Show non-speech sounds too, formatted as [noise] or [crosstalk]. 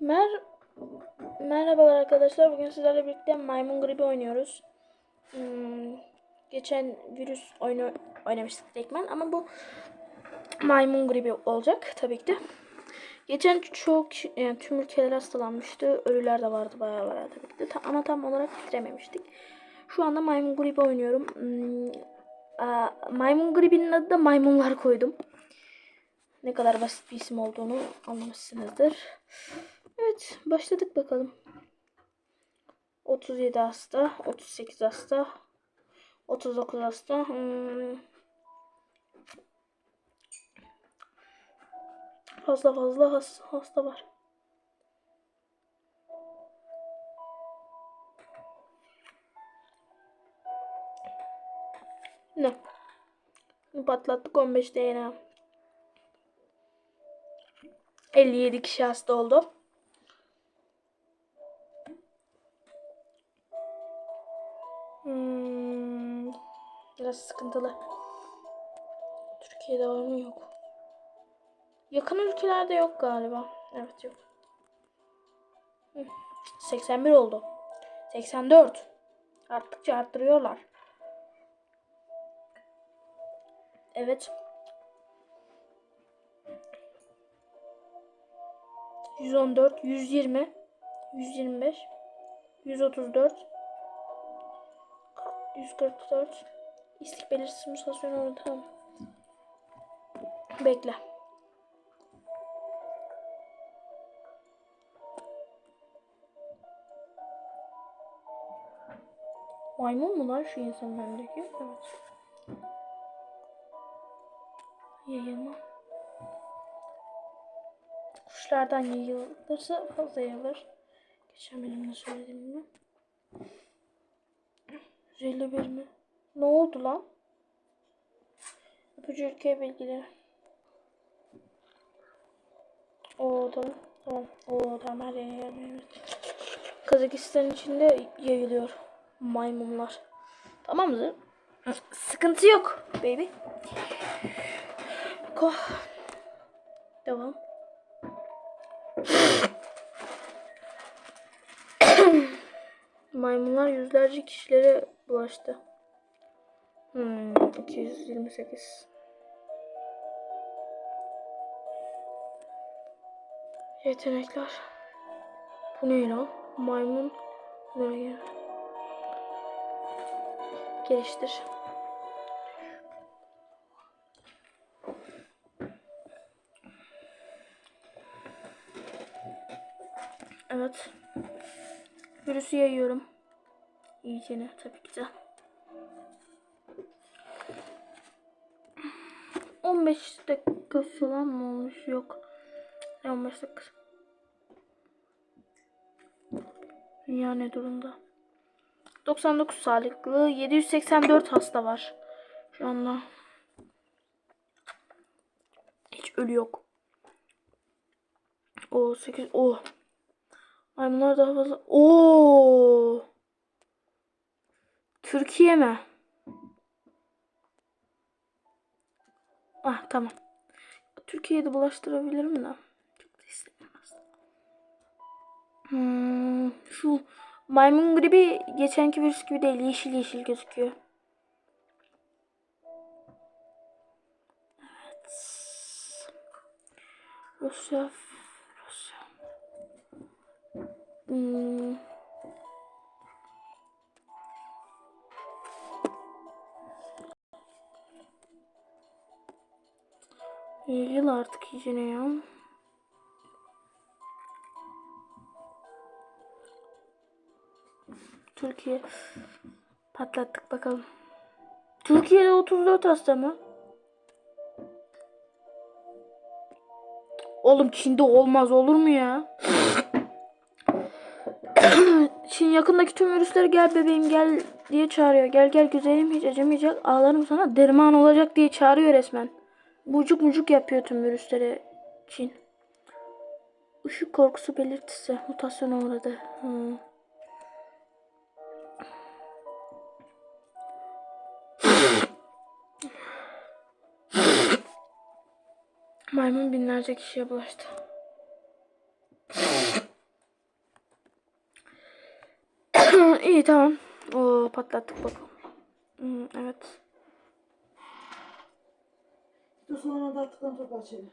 Mer Merhabalar arkadaşlar. Bugün sizlerle birlikte maymun gribi oynuyoruz. Hmm, geçen virüs oyunu oynamıştık direktmen ama bu maymun gribi olacak tabii ki de. Geçen çok yani tüm ülkeler hastalanmıştı. Ölüler de vardı bayağı bayağı tabii ki de. Ama tam olarak bitirememiştik. Şu anda maymun gribi oynuyorum. Hmm, aa, maymun gribinin adı da maymunlar koydum. Ne kadar basit bir isim olduğunu anlamışsınızdır. Başladık bakalım. 37 hasta, 38 hasta, 39 hasta. Hmm. Fazla fazla has- hasta var. Ne? Patlattık 15 DNA. 57 kişi hasta oldu. Biraz sıkıntılı. Türkiye'de var mı yok. Yakın ülkelerde yok galiba. Evet yok. Hı, 81 oldu. 84. Arttıkça arttırıyorlar. Evet. 114, 120, 125, 134, 144. İstik belirsiz mutasyon oldu tamam. Bekle. Maymun mu lan şu insanın önündeki? Evet. Yayılma. Kuşlardan yayılırsa fazla yayılır. Geçen benim ne söylediğim gibi. 151 mi? Oldu lan? İpucu ülke bilgileri. Oo tamam. Tamam. Oo tamam her yere yayılıyor. Kazakistan içinde yayılıyor. Maymunlar. Tamam mı? Sıkıntı yok baby. Ko. Devam. [coughs] Maymunlar yüzlerce kişilere bulaştı. Hmm, 228. Yetenekler. Bu ne lan? Maymun. Nereye? Geliştir. Evet. Virüsü yayıyorum. İyicene tabii ki de. 15 dakika falan mı olmuş? Yok. Ne 15 dakika. Dünya ne durumda? 99 sağlıklı. 784 hasta var. Şu anda. Hiç ölü yok. O 8 o. Maymunlar daha fazla. Oo. Türkiye mi? Ah tamam. Türkiye'de bulaştırabilirim de. Çok da istemiyorum aslında. Hmm, şu maymun gribi geçenki virüs gibi değil. Yeşil yeşil gözüküyor. Evet. Rusya. Rusya. Hmm. Yıl artık iyice ne ya? Türkiye patlattık bakalım. Türkiye'de 34 hasta mı? Oğlum Çin'de olmaz olur mu ya? [coughs] Çin yakındaki tüm virüsleri gel bebeğim gel diye çağırıyor. Gel gel güzelim hiç acımayacak. Ağlarım sana derman olacak diye çağırıyor resmen bucuk bucuk yapıyor tüm virüsleri Çin. Işık korkusu belirtisi mutasyona uğradı. Hmm. [laughs] Maymun binlerce kişiye bulaştı. [coughs] İyi tamam. Oo, patlattık bakalım. Hmm, evet. Dur sonra da attıktan çok açalım.